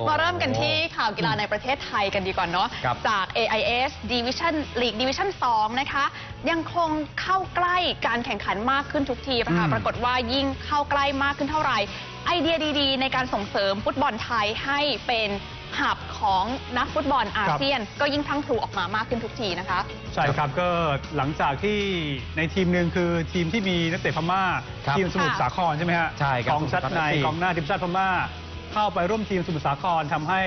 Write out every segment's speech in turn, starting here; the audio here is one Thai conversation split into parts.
โอ้มาเริ่มกันที่ข่าวกีฬาในประเทศไทยกันดีกว่าเนาะครับ จาก AIS Division League Division 2 นะคะ ยังคงเข้าใกล้การแข่งขันมากขึ้นทุกทีนะอืคะมปรากฏว่ายิ่งเข้าใกล้มากขึ้นเท่าไหร่ ไอเดียดีๆ ในการส่งเสริมฟุตบอลไทยให้เป็นหับของนักฟุตบอลอาเซียน ก็ยิ่งพรังพรูออกมามากขึ้นทุกทีนะคะ ใช่ครับก็หลังจากที่ในทีมหนึ่งคือทีมที่มีนักเตะพม่า ครับทีมสมุทรค่ะสาครใช่ไหมฮะใช่ครับกองชัดในสมุทรสาคร กองหน้าทีมชาติพม่า เข้าไปร่วมทีมสมุทรสาครทำให้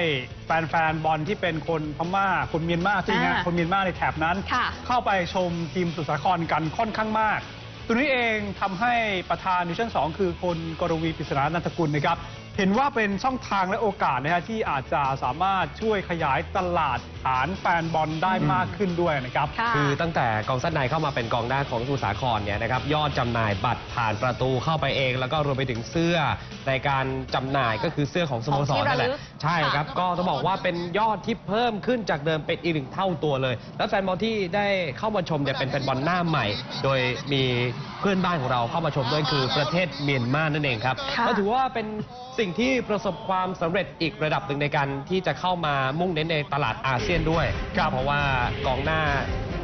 แฟนๆบอลที่เป็นคนพม่าคนเมียนมาจริงฮะอ่าคนเมียนมาในแถบนั้นค่ะเข้าไปชมทีมสมุทรสาครกันค่อนข้างมากตัวนี้เองทำให้ประธานดิวิชั่น2 คือคนกรวีปริศนานันทกุลนะครับ เห็นว่าเป็นช่องทางและโอกาสนะฮะที่อาจจะสามารถช่วยขยายตลาดฐานแฟนบอลได้มากขึ้นด้วยนะครับ ค่ะ คือตั้งแต่กองซัดในเข้ามาเป็นกองหน้าของสมุทรสาครเนี่ยนะครับยอดจำหน่ายบัตรผ่านประตูเข้าไปเอง แล้วก็รวมไปถึงเสื้อในการจำหน่ายก็คือเสื้อของสโมสรนั่นแหละของที่ระลึกใช่ครับ ค่ะก็ต้องบอกว่าเป็นยอดที่เพิ่มขึ้นจากเดิมเป็นอีกหนึ่งเท่าตัวเลย แล้วแฟนบอลที่ได้เข้ามาชมเนี่ยเป็นแฟนบอลหน้าใหม่ โดยมีเพื่อนบ้านของเราเข้ามาชมด้วยคือประเทศเมียนมานั่นเองครับค่ะ ก็ถือว่าเป็นสิ่งที่ประสบความสำเร็จอีกระดับหนึ่งในการที่จะเข้ามามุ่งเน้นในตลาดอาเซียนด้วยครับเพราะว่ากองหน้า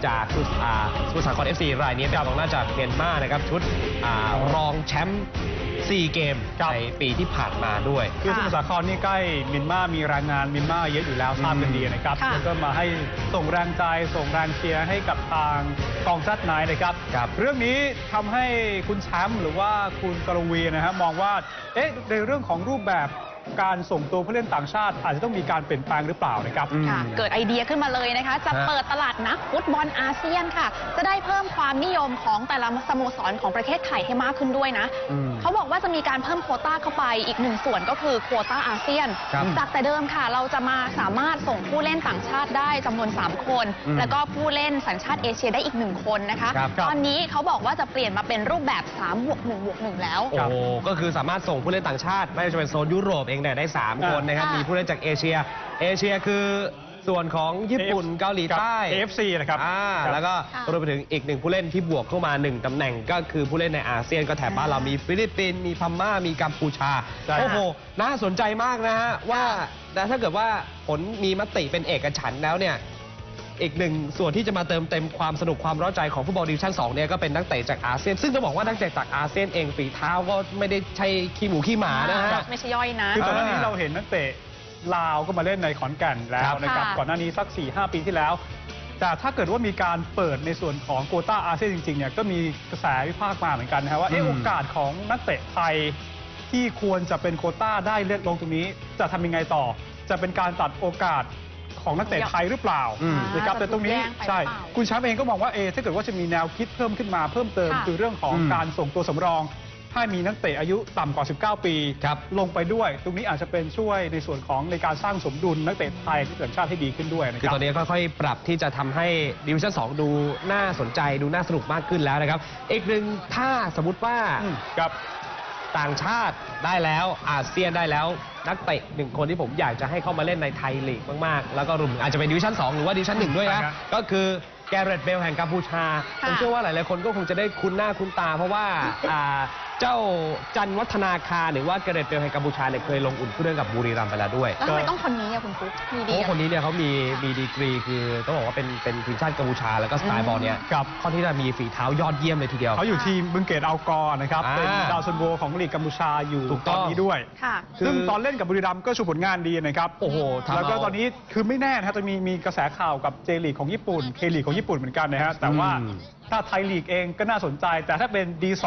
จากสมุทรอ่าสมุทรสาคร FC รายนี้เป็นกองหน้าจากเมียนมานะครับชุดอารองแชมป์4เกมครับในปีที่ผ่านมาด้วย คือสมุทรสาครนี่ใกล้เมียนมามีแรงงานเมียนมาเยอะอยู่แล้วทราบกันดีนะครับค่ะแล้วก็มาให้ส่งแรงใจส่งแรงเชียร์ให้กับทางกองชัดนายนะครับครับ เรื่องนี้ทำให้คุณแชมป์หรือว่าคุณกรวีนะฮะมองว่าเอ๊ะในเรื่องของรูปแบบ การส่งตัวผู้เล่นต่างชาติ อาจจะต้องมีการเปลี่ยนแปลงหรือเปล่านะครับอืมค่ะเกิดไอเดียขึ้นมาเลยนะคะจะฮะเปิดตลาดนักฟุตบอลอาเซียนค่ะ จะได้เพิ่มความนิยมของแต่ละสโมสรของประเทศไทยให้มากขึ้นด้วยนะ อืมเขาบอกว่าจะมีการเพิ่มโควต้าเข้าไปอีกหนึ่งส่วนก็คือโควต้าอาเซียน ครับจากแต่เดิมค่ะ เราจะมาสามารถส่งผู้เล่นต่างชาติได้จำนวน 3 คน อืมแล้วก็ผู้เล่นสัญชาติเอเชียได้อีกหนึ่งคนนะคะ ครับตอนนี้เขาบอกว่าจะเปลี่ยนมาเป็นรูปแบบ3บวก1บวก1แล้ว โอ้โหก็คือสามารถส่งผู้เล่นต่างชาติ ไม่ว่าจะเป็นโซนยุโรปเองเนี่ยได้ 3 คนนะครับค่ะมีผู้เล่นจากเอเชีย เอเชียคือส่วนของญี่ปุ่น AF เกาหลีใต้กับ AFC นะครับอ่าครับแล้วก็ค่ะรวมไปถึงอีกหนึ่งผู้เล่นที่บวกเข้ามาหนึ่งตำแหน่งก็คือผู้เล่นในอาเซียนก็แถบบ้านเรามีฟิลิปปินส์มีพม่ามีกัมพูชาใช่โอ้โหน่าสนใจมากนะฮะว่าแต่ถ้าเกิดว่าผลมีมติเป็นเอกฉันท์แล้วเนี่ย อีกหนึ่งส่วนที่จะมาเติมเต็มความสนุกความร้อนใจของฟุตบอลดิวิชั่น2เนี่ยก็เป็นนักเตะจากอาเซียน ซึ่งจะบอกว่านักเตะจากอาเซียนเองฝีเท้าก็ไม่ได้ใช่ขี้หมูขี้หมานะฮะ ไม่ใช่ย่อยนะ คือก่อนหน้านี้อ่าเราเห็นนักเตะลาวก็มาเล่นในขอนแก่นแล้วนะครับค่ะ ก่อนหน้านี้สัก 4 5 ปีที่แล้ว แต่ถ้าเกิดว่ามีการเปิดในส่วนของโควต้าอาเซียนจริงๆเนี่ยก็มีกระแสวิพากษ์มาเหมือนกันนะครับว่าเอ๊ะอืม โอกาสของนักเตะไทยที่ควรจะเป็นโควต้าได้เลือกลงตรงนี้ จะทำยังไงต่อ จะเป็นการตัดโอกาส ของนักเตะไทยหรือเปล่าอืมนะครับแต่ตรงนี้จะถูกแย่งไปหรือเปล่าใช่คุณช้ำเองก็มองว่าเอะถ้าเกิดว่าจะมีแนวคิดเพิ่มขึ้นมาเพิ่มเติมค่ะคือเรื่องของอืมการส่งตัวสำรองให้มีนักเตะอายุต่ำกว่า 19 ปีครับลงไปด้วย ตรงนี้อาจจะเป็นช่วยในส่วนของในการสร้างสมดุลนักเตะไทยที่สัญชาติให้ดีขึ้นด้วยนะคคือรับตอนนี้ค่อยๆ ปรับที่จะทำให้ดิวิชั่น 2 ดูน่าสนใจดูน่าสนุกมากขึ้นแล้วนะครับ อีกหนึ่งถ้าสมมติว่าอืมครับ ต่างชาติได้แล้วอาเซียนได้แล้ว นักเตะหนึ่งคนที่ผมอยากจะให้เข้ามาเล่นในไทยลีกมากๆ แล้วก็รวมถึงอาจจะเป็นดิวิชั่น 2 หรือว่าดิวิชั่น 1 ด้วยนะใช่ครับก็คือแกเรตเบลแห่งกัมพูชาค่ะผมเชื่อว่าหลายๆคนก็คงจะได้คุ้นหน้าคุ้นตา เพราะว่าอ่า เจ้าจันวัฒนาคารหรือว่าแกเรตเบลแห่งกัมพูชาเนี่ยเคยลงอุ่นเครื่องกับบุรีรัมย์ไปแล้วด้วยแล้วทำไมต้องคนนี้อะคุณฟุ๊กมีเพดีราะว่าอะคนนี้เนี่ยเขามีมีดีกรีคือต้องบอกว่าเป็นเป็นทีมชาติกัมพูชาแล้วก็สไตล์บอลเนี่ยครับ ค่อนที่จะมีฝีเท้ายอดเยี่ยมเลยทีเดียว เขาอยู่ทีมบึงเกตอัลกอร์นะครับ อ่าเป็นดาวซันโวของลีกกัมพูชาอยู่ถูกตต้ออนง นี้ด้วย ค่ะ คือซึ่งตอนเล่นกับบุรีรัมย์ก็ชูผลงานดีนะครับโอ้โหทำแล้วก็เอาตอนนี้คือไม่แน่นะครับจะมีมีกระแสข่าวกับเจลีกของญี่ปุ่นเคลีกของญี่ปุ่นเหมือนกันนะฮะแต่ว่าอืม ถ้าไทยลีกเองก็น่าสนใจ แต่ถ้าเป็น D2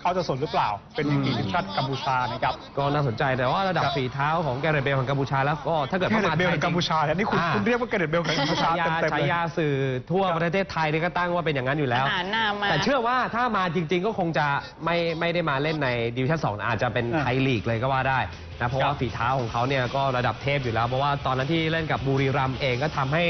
เขาจะสนหรือเปล่า เป็นลีกทีมชาติกัมพูชานะครับ ก็น่าสนใจแต่ว่าระดับครับฝีเท้าของแกเรตเบลของกัมพูชาแล้วก็ถ้าเกิดเกเข้าเรมาตเบลไทกัยบกัมพูชาเนี่ยนี่คุณอ่าคุณเรียกว่าเกเรตเบลกับกัมพูชาฉายาเต็มๆเลฉายาสื่อทั่วครับประเทศไทยนี่ก็ตั้งว่าเป็นอย่างนั้นอยู่แล้วอาหารนามมาแต่เชื่อว่าถ้ามาจริง ๆ ก็คงจะไม่ไม่ได้มาเล่นในดิวิชั่น2อาจจะเป็นอ่าไทยลีกเลยก็ว่าได้นะเพราะครัว่าบฝีเท้าของเขาเนี่ยก็ระดับเทพอยู่แล้วเพราะว่าตอนนั้นที่เล่นกับบุรีรัมย์เองก็ทำให้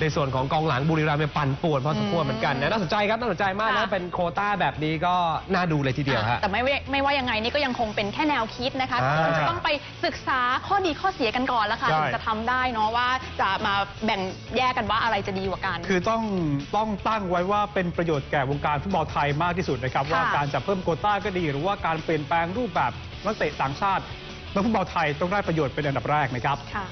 ในส่วนของกองหลังบุรีรัมย์เนี่ยปั่นป่วนพอสมควรเหมือนกันนะน่าสนใจครับน่าสนใจมากค่ะนะเป็นโควต้าแบบนี้ก็น่าดูเลยทีเดียวฮะ แต่ไม่ว่าไม่ว่ายังไงนี่ก็ยังคงเป็นแค่แนวคิดนะคะอ่าคงจะต้องไปศึกษาข้อดีข้อเสียกันก่อนแล้วค่ะใช่ ถึงจะทำได้เนาะว่าจะมาแบ่งแยกกันว่าอะไรจะดีกว่ากัน คือต้องต้องตั้งไว้ว่าเป็นประโยชน์แก่วงการฟุตบอลไทยมากที่สุดนะครับ ค่ะว่าการจะเพิ่มโควต้าก็ดี หรือว่าการเปลี่ยนแปลงรูปแบบนักเตะต่างชาตินักฟุตบอลไทยต้องได้ประโยชน์เป็นอันดับแรกนะครับ ค่ะ